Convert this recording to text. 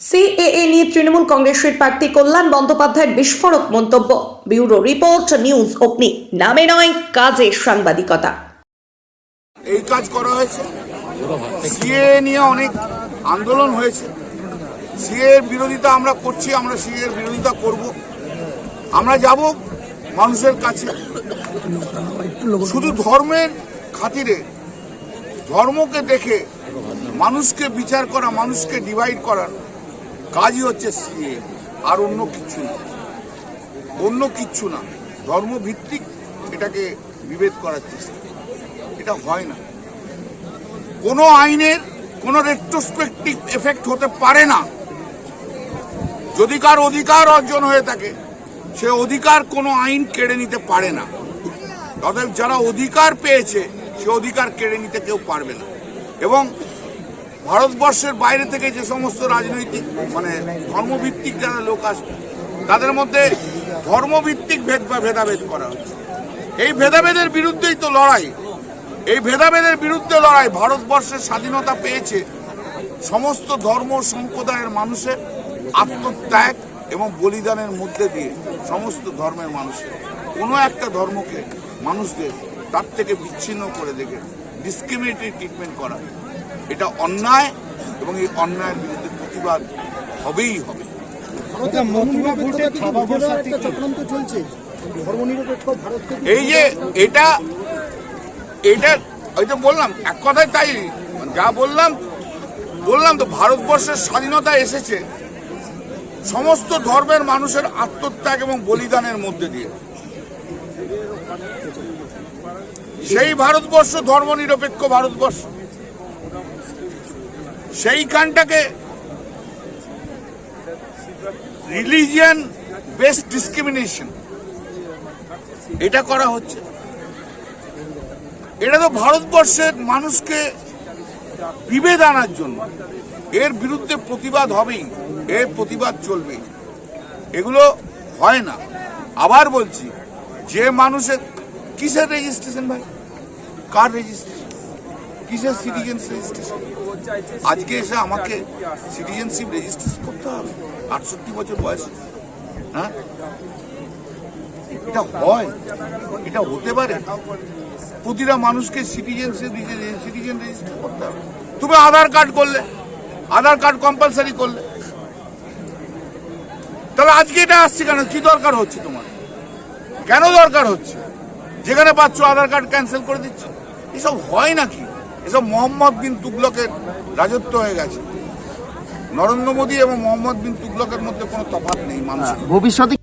CAA নিয়ে তৃণমূল কংগ্রেসের প্রার্থী কল্যাণ বন্দ্যোপাধ্যায়ের বিস্ফোরক মন্তব্য। ব্যুরো রিপোর্ট, নিউজ অগ্নি। নামে নয়, কাজে সাংবাদিকতা। এই কাজ করা হয়েছে। সিএ নিয়ে অনেক আন্দোলন হয়েছে। সিএ বিরোধিতা আমরা করছি, আমরা সিএ এর বিরোধিতা করব। আমরা যাব মানুষের কাছে। শুধু ধর্মের খাতিরে, ধর্মকে দেখে, মানুষকে বিচার করা, মানুষকে ডিভাইড করার কাজই হচ্ছে সিএ আর অন্য কিচ্ছু না। অন্য কিচ্ছু না। ধর্মভিত্তিক এটাকে বিভেদ করার চেষ্টা। এটা হয় না। কোনো আইনের কোনো রেট্রোস্পেক্টিভ এফেক্ট হতে পারে না। যদি কার অধিকার অর্জন হয়ে থাকে, সে অধিকার কোনো আইন কেড়ে নিতে পারে না। অতএব যারা অধিকার পেয়েছে, সে অধিকার কেড়ে নিতে কেউ পারবে না। এবং ভারতবর্ষের বাইরে থেকে যে সমস্ত রাজনৈতিক মানে ধর্মভিত্তিক যারা লোক আসবে, তাদের মধ্যে ধর্মভিত্তিক ভেদ বা ভেদাভেদ করা হচ্ছে। এই ভেদাভেদের বিরুদ্ধেই তো লড়াই। এই ভেদাভেদের বিরুদ্ধে লড়াই ভারতবর্ষের স্বাধীনতা পেয়েছে সমস্ত ধর্ম সম্প্রদায়ের মানুষের আত্মত্যাগ এবং বলিদানের মধ্যে দিয়ে সমস্ত ধর্মের মানুষের। কোনো একটা ধর্মকে মানুষদের তার থেকে বিচ্ছিন্ন করে দেখে ডিসক্রিমিনেটরি ট্রিটমেন্ট করা। এটা অন্যায় এবং এই অন্যায়ের বিরুদ্ধে প্রতিবাদ হবেই হবে। এই যে এটা এটা ওই তো বললাম এক কথায় তাই। যা বললাম বললাম তো ভারতবর্ষের স্বাধীনতা এসেছে সমস্ত ধর্মের মানুষের আত্মত্যাগ এবং বলিদানের মধ্যে দিয়ে। সেই ভারতবর্ষ ধর্মনিরপেক্ষ ভারতবর্ষ। সেইখানটাকে রিলিজিয়ান বেস্ট ডিসক্রিমিনেশন এটা করা হচ্ছে। এটা তো ভারতবর্ষের মানুষকে বিভেদ আনার জন্য। এর বিরুদ্ধে প্রতিবাদ হবেই, এর প্রতিবাদ চলবে এগুলো হয় না। আবার বলছি, যে মানুষের, কিসের রেজিস্ট্রেশন ভাই? কার রেজিস্ট্রেশন কিসের সিটিজেন্স রেজিস্ট্রেশন আজকে এসে আমাকে সিটিজেনশিপ রেজিস্ট্রেশন করতে হবে। আটষট্টি বছর বয়সে। হ্যাঁ? এটা হয়। এটা হতে পারে। প্রতিটা মানুষকে সিটিজেনশিপ সিটিজেন রেজিস্টার করতে হবে। তুমি আধার কার্ড করলে। আধার কার্ড কম্পালসারি করলে। তাহলে আজকে এটা আসছে কেন? কি দরকার হচ্ছে তোমার? কেন দরকার হচ্ছে? যেখানে পাচ্ছ আধার কার্ড ক্যান্সেল করে দিচ্ছ। এসব হয় নাকি? এসব মোহাম্মদ বিন তুগলকের রাজত্ব হয়ে গেছে। নরেন্দ্র মোদী এবং মোহাম্মদ বিন তুগলকের মধ্যে কোনো তফাৎ নেই মানুষ ভবিষ্যতে